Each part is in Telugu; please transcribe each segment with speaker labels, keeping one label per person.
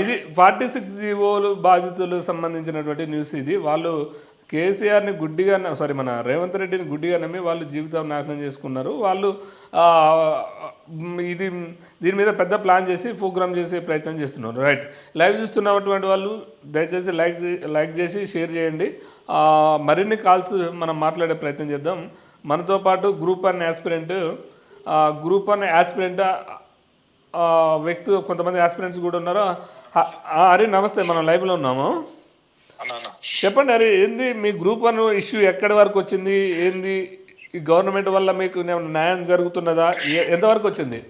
Speaker 1: ఇది ఫార్టీ సిక్స్ జీవోలు బాధితులు సంబంధించినటువంటి న్యూస్ ఇది. వాళ్ళు కేసీఆర్ని గుడ్డిగా సారీ మన రేవంత్ రెడ్డిని గుడ్డిగా నమ్మి వాళ్ళు జీవితం నాశనం చేసుకున్నారు. వాళ్ళు ఇది దీని మీద పెద్ద ప్లాన్ చేసి ప్రోగ్రామ్ చేసే ప్రయత్నం చేస్తున్నారు. రైట్. లైవ్ చూస్తున్నటువంటి వాళ్ళు దయచేసి లైక్ లైక్ చేసి షేర్ చేయండి. మరిన్ని కాల్స్ మనం మాట్లాడే ప్రయత్నం చేద్దాం. మనతో పాటు group one aspirant group one aspirant ఆ, వ్యక్తి కొంతమంది ఆస్పిరెంట్స్ కూడా ఉన్నారు? హరి నమస్తే మనం లైవ్లో ఉన్నాము.
Speaker 2: అన్నా
Speaker 1: చెప్పండి హరి ఏంది మీ గ్రూప్ వన్ ఇష్యూ ఎక్కడి వరకు వచ్చింది? ఏంది? ఈ గవర్నమెంట్ వల్ల మీకు న్యాయం జరుగుతున్నదా? ఎంతవరకు వచ్చింది?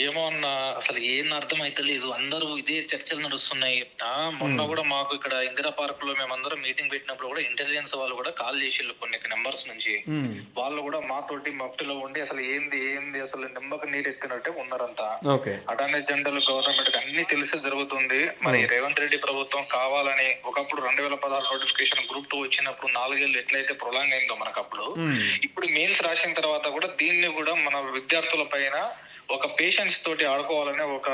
Speaker 2: ఏమో అన్న అసలు ఏం అర్థం అయితలేదు అందరూ ఇదే చర్చలు నడుస్తున్నాయి. ఆ మొన్న కూడా మాకు ఇక్కడ ఇందిరా పార్క్లో మేమందరం మీటింగ్ పెట్టినప్పుడు కూడా ఇంటెలిజెన్స్ వాళ్ళు కూడా కాల్ చేసిళ్ళు కొన్ని నెంబర్స్ నుంచి. వాళ్ళు కూడా మాతోటి మఫ్టీలో ఉండి అసలు ఏంది ఏంది అసలు నిమ్మకు నీరు ఎత్తినట్టే ఉన్నారంతా అటానే జనరల్ గవర్నమెంట్ అన్ని తెలిసి జరుగుతుంది. మరి రేవంత్ రెడ్డి ప్రభుత్వం కావాలని ఒకప్పుడు రెండు వేల పదహారు నోటిఫికేషన్ గ్రూప్ టూ వచ్చినప్పుడు నాలుగేళ్ళు ఎట్లయితే ప్రొలాంగ్ అయిందో మనకు అప్పుడు ఇప్పుడు మెయిన్స్ రాసిన తర్వాత కూడా దీన్ని కూడా మన విద్యార్థుల పైన ఒక పేషెంట్స్ తోటి ఆడుకోవాలనే ఒక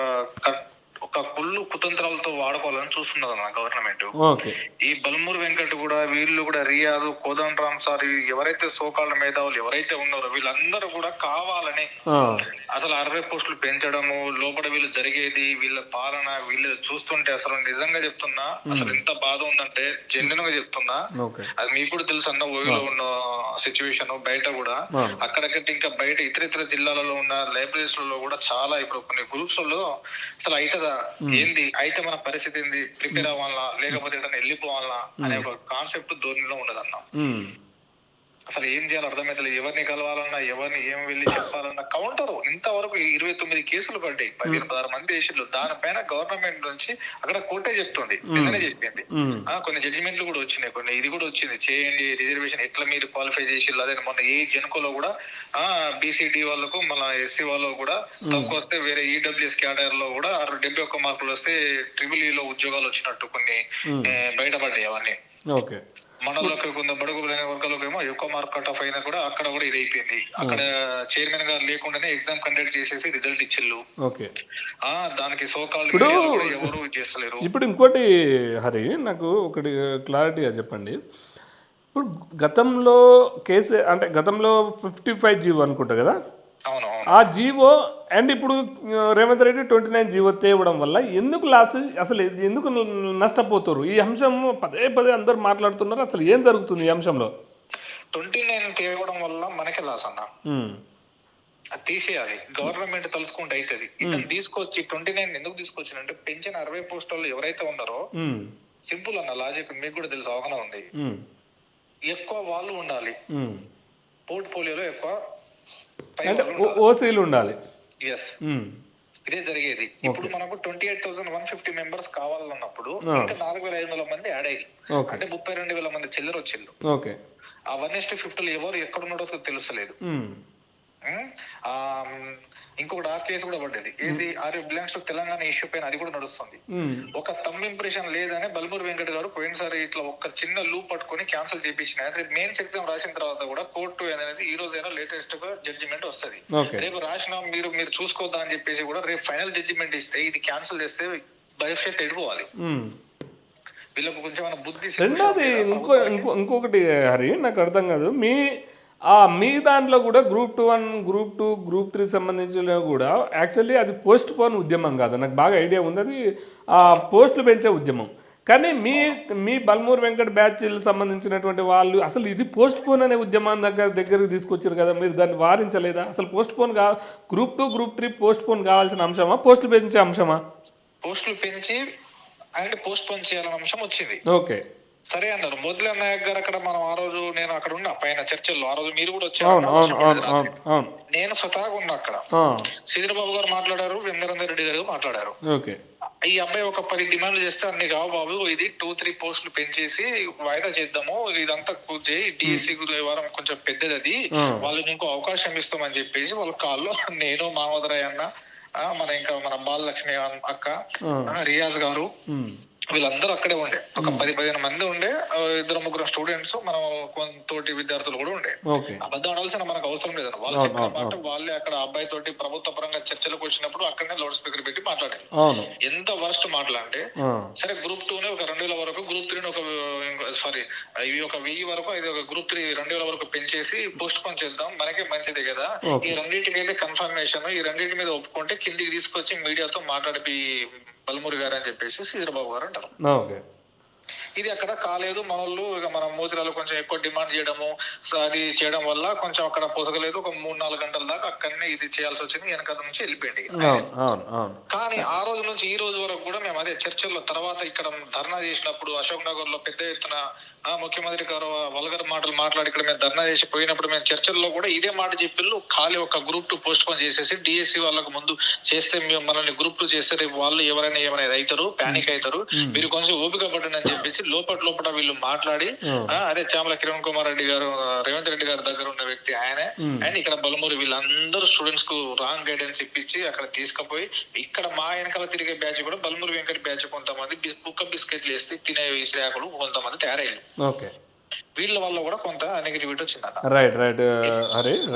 Speaker 2: ఒక కుళ్ళు కుతంత్రాలతో వాడుకోవాలని చూస్తున్నది మన గవర్నమెంట్ ఈ బల్మూర్ వెంకట్ కూడా వీళ్ళు కూడా రియాదు కోదండ రామ్ సార్ ఎవరైతే సోకాళ్ళ మేధావులు ఎవరైతే ఉన్నారో వీళ్ళందరూ కూడా కావాలని అసలు అరవై పోస్టులు పెంచడము లోపల వీళ్ళు జరిగేది వీళ్ళ పాలన వీళ్ళు చూస్తుంటే అసలు నిజంగా చెప్తున్నా అసలు ఎంత బాధ ఉందంటే జెన్యున్గా చెప్తున్నా. అది మీకు కూడా తెలుసు అన్న ఓయిలో ఉన్న సిచ్యువేషన్ బయట కూడా.
Speaker 1: ఆ,
Speaker 2: అక్కడికంటే ఇంకా బయట ఇతర ఇతర జిల్లాలలో ఉన్న లైబ్రరీస్లలో కూడా చాలా ఇప్పుడు కొన్ని గ్రూప్స్లలో అసలు అవుతుందా ఏంది? అయితే మన పరిస్థితి ఏంది? ప్రిపేర్ అవ్వాలా లేకపోతే వెళ్ళిపోవాలా అనే ఒక కాన్సెప్ట్ ధోరణిలో ఉండదన్న.
Speaker 1: ఉమ్,
Speaker 2: అసలు ఏం చేయాలో అర్థమైతలేదు. ఎవరిని కలవాలన్నా ఎవరిని ఏం వెళ్ళి చెప్పాలన్నా కౌంటర్. ఇంతవరకు ఇరవై తొమ్మిది కేసులు పడ్డాయి. పదిహేను పదహారు మంది దేశంలో దానిపైన గవర్నమెంట్ నుంచి అక్కడ కోర్టే చెప్తుంది. నిన్ననే చెప్పింది. కొన్ని జడ్జిమెంట్లు కూడా వచ్చినాయి. కొన్ని ఇది కూడా వచ్చింది. చేయండి రిజర్వేషన్ ఎట్లా మీరు క్వాలిఫై చేసి అదే మొన్న ఏ జెన్కోలో కూడా ఆ బీసీడీ వాళ్ళకు మన ఎస్సీ వాళ్ళకు కూడా తక్కువ వస్తే వేరే ఈడబ్ల్యూఎస్ క్యాడర్లో కూడా డెబ్బై ఒక్క మార్కులు వస్తే ట్రిపుల్లో ఉద్యోగాలు వచ్చినట్టు కొన్ని బయటపడ్డాయి అవన్నీ.
Speaker 1: ఓకే.
Speaker 2: మనలోకి కొంత బడుగు వర్గాలకు ఏమో ఎక్కువ మార్క్ కట్ ఆఫ్ అయినా కూడా అక్కడ కూడా ఇది అయిపోయింది అక్కడ చైర్మన్ గారు లేకుండానే ఎగ్జామ్ కండక్ట్ చేసేసి రిజల్ట్ ఇచ్చిళ్ళు.
Speaker 1: ఓకే.
Speaker 2: ఆ దానికి సోకాల్ ఎవరు చేస్తలేరు.
Speaker 1: ఇప్పుడు ఇంకోటి హరి నాకు ఒకటి క్లారిటీగా చెప్పండి. ఇప్పుడు గతంలో కేసు అంటే గతంలో ఫిఫ్టీ ఫైవ్ జీవో అనుకుంటా కదా?
Speaker 2: అవును.
Speaker 1: ఆ జీవో అండ్ ఇప్పుడు Revanth Reddy twenty nine GO తేవడం వల్ల ఎందుకు లాస్ అసలు ఎందుకు నష్టపోతారు? ఈ అంశం పదే పదే అందరు మాట్లాడుతున్నారు. అసలు ఏం జరుగుతుంది ఈ అంశంలో?
Speaker 2: ట్వంటీ నైన్ తేవడం వల్ల మనకే లాస్ అన్న. అది తీసేయాలి. గవర్నమెంట్ తలుసుకుంటే అవుతుంది ఇతను తీసుకొచ్చి ట్వంటీ నైన్ ఎందుకు తీసుకొచ్చిందంటే పెంచిన అరవై పోస్టులు ఎవరైతే ఉన్నారో సింపుల్ అన్న లాజిక్ మీకు కూడా తెలుసు అవగాహన ఉంది. ఎక్కువ వాళ్ళు ఉండాలి.
Speaker 1: ఉమ్.
Speaker 2: పోర్ట్ఫోలియోలో ఎక్కువ
Speaker 1: ఓసీలు ఉండాలి.
Speaker 2: ఎస్ ఇదే జరిగేది. ఇప్పుడు మనకు twenty eight thousand one fifty members కావాలన్నప్పుడు. ఇంకా నాలుగు వేల ఐదు వందల మంది యాడ్ అయ్యి అంటే ముప్పై రెండు వేల మంది చిల్లర వచ్చిండ్రు.
Speaker 1: ఓకే.
Speaker 2: ఆ వన్ ఎస్ట్ ఫిఫ్టీలో ఎవరు ఎక్కడున్నాడో తెలుసలేదు ఇంకొకటి ఆ కేసు కూడా పడ్డది. ఏది? Are you belongs to Telangana issue పైన అది కూడా నడుస్తుంది. ఒక తమ్ ఇంప్రెషన్ లేదని బల్మూర్ వెంకట్ గారు పోయినసారి ఇట్లా ఒక చిన్న లూప్ పట్టుకొని క్యాన్సిల్ చేపించిన అదే మెయిన్స్ ఎగ్జామ్ రాసిన తర్వాత కూడా కోర్టు అనేది ఈ రోజైనా లేటెస్ట్గా జడ్జిమెంట్ వస్తది. రేపు రాసిన మీరు మీరు చూసుకోవద్దా అని చెప్పేసి కూడా రేపు ఫైనల్ జడ్జిమెంట్ ఇస్తే ఇది క్యాన్సిల్ చేస్తే భవిష్యత్తు ఎడిపోవాలి. వీళ్ళకు కొంచెం బుద్ధి
Speaker 1: రెండోది ఇంకో ఇంకో ఇంకొకటి హరి నాకు అర్థం కాదు. మీ మీ దాంట్లో కూడా group two one group two group three సంబంధించిన కూడా యాక్చువల్లీ అది పోస్ట్ పోన్ ఉద్యమం కాదు. నాకు బాగా ఐడియా ఉంది. అది ఆ పోస్టులు పెంచే ఉద్యమం. కానీ మీ మీ బల్మూర్ వెంకట్ బ్యాచ్ సంబంధించినటువంటి వాళ్ళు అసలు ఇది పోస్ట్ పోన్ అనే ఉద్యమం దగ్గర దగ్గరికి తీసుకొచ్చారు కదా మీరు దాన్ని వారించలేదా? అసలు post pone group two group three post phone కావాల్సిన అంశమా? పోస్టులు పెంచే అంశమా?
Speaker 2: పోస్టులు పెంచి అండ్ పోస్ట్ పోన్ చేయాలన్న అంశం వచ్చింది.
Speaker 1: ఓకే.
Speaker 2: సరే అన్నారు. మొదల నాయక్ గారు అక్కడ మనం ఆ రోజు నేను అక్కడ ఉన్నా పైన చర్చల్లో. ఆ రోజు మీరు కూడా వచ్చారు. నేను స్వతహాగా ఉన్నా అక్కడ. శ్రీధరబాబు గారు మాట్లాడారు వెంకరేందర్ రెడ్డి గారు మాట్లాడారు. ఈ అబ్బాయి ఒక పది డిమాండ్లు చేస్తే అన్ని కావు బాబు ఇది టూ త్రీ పోస్టులు పెంచేసి వాయిదా చేద్దాము ఇదంతా కూర్చే డిఎస్సి వారం కొంచెం పెద్దది అది. వాళ్ళకి ఇంకో అవకాశం ఇస్తామని చెప్పేసి వాళ్ళ కాల్లో నేను మామోదరాయ్ అన్న ఆ, మన ఇంకా మన బాలలక్ష్మి అక్క రియాజ్ గారు వీళ్ళందరూ అక్కడే ఉండే. ఒక పది పదిహేను మంది ఉండే. ఇద్దరు ముగ్గురు స్టూడెంట్స్ మనం కొంత తోటి విద్యార్థులు కూడా ఉండే. అబద్ధం అనాల్సిన మనకు అవసరం లేదు వాళ్ళు చెప్పిన మాట వాళ్ళే అక్కడ అబ్బాయి తోటి ప్రభుత్వ పరంగా చర్చలకు వచ్చినప్పుడు అక్కడనే లౌడ్ స్పీకర్ పెట్టి మాట్లాడారు. ఎంత వర్స్ట్
Speaker 1: ఆ,
Speaker 2: సరే గ్రూప్ టూ నే ఒక రెండు వేల వరకు గ్రూప్ త్రీ ఒక సారీ ఇవి ఒక వెయ్యి వరకు ఇది ఒక గ్రూప్ త్రీ రెండు వేల వరకు పెంచేసి పోస్ట్ పోన్ చేద్దాం. మనకే మంచిదే కదా. ఈ రెండింటికి అయితే కన్ఫర్మేషన్ ఈ రెండింటి మీద ఒప్పుకుంటే కిందికి తీసుకొచ్చి మీడియాతో మాట్లాడి బలమూరి గారు అని చెప్పేసి శ్రీధరబాబు గారు అంటారు.
Speaker 1: ఓకే.
Speaker 2: ఇది అక్కడ కాలేదు మన వాళ్ళు ఇక మన మోతిరాలు కొంచెం ఎక్కువ డిమాండ్ చేయడము అది చేయడం వల్ల కొంచెం అక్కడ పొసగలేదు ఒక మూడు నాలుగు గంటల దాకా అక్కడనే ఇది చేయాల్సి వచ్చింది వెనకాల నుంచి వెళ్ళిపోయింది కానీ ఆ రోజు నుంచి ఈ రోజు వరకు కూడా మేము అదే చర్చల్లో తర్వాత ఇక్కడ ధర్నా చేసినప్పుడు అశోక్ నగర్లో పెద్ద ఎత్తున ముఖ్యమంత్రి గారు వల్గర్ మాటలు మాట్లాడి ఇక్కడ మేము ధర్నా చేసి పోయినప్పుడు మేము చర్చల్లో కూడా ఇదే మాట చెప్పిళ్ళు ఖాళీ ఒక గ్రూప్ టూ పోస్ట్ పోన్ చేసేసి డిఎస్సి వాళ్ళకు ముందు చేస్తే మేము మనల్ని గ్రూప్ టూ చేస్తే రేపు వాళ్ళు ఎవరైనా ఏమైనా అవుతారు ప్యానిక్ అవుతారు మీరు కొంచెం ఓపిక పడండి అని చెప్పేసి లోపల లోపల వీళ్ళు మాట్లాడి
Speaker 1: Hmm.
Speaker 2: అదే చామల కిరణ్ కుమార్ రెడ్డి గారు రేవంత్ రెడ్డి గారి దగ్గర ఉన్న వ్యక్తి ఆయనే.
Speaker 1: Hmm.
Speaker 2: అండ్ ఇక్కడ బలమూరి వీళ్ళందరూ స్టూడెంట్స్కు రాంగ్ గైడెన్స్ ఇప్పించి అక్కడ తీసుకుపోయి ఇక్కడ మా వెనకాల తిరిగే బ్యాచ్ కూడా బలమూరి వెంకట బ్యాచ్ కొంతమంది కుక్క బిస్కెట్లు వేసి తినే విసిరాకులు కొంతమంది తయారయ్యారు.
Speaker 1: ఓకే.
Speaker 2: వీళ్ళ వల్ల కూడా కొంత నెగిటివిటీ వచ్చిందన్న
Speaker 1: రైట్ రైట్ హరి రైట్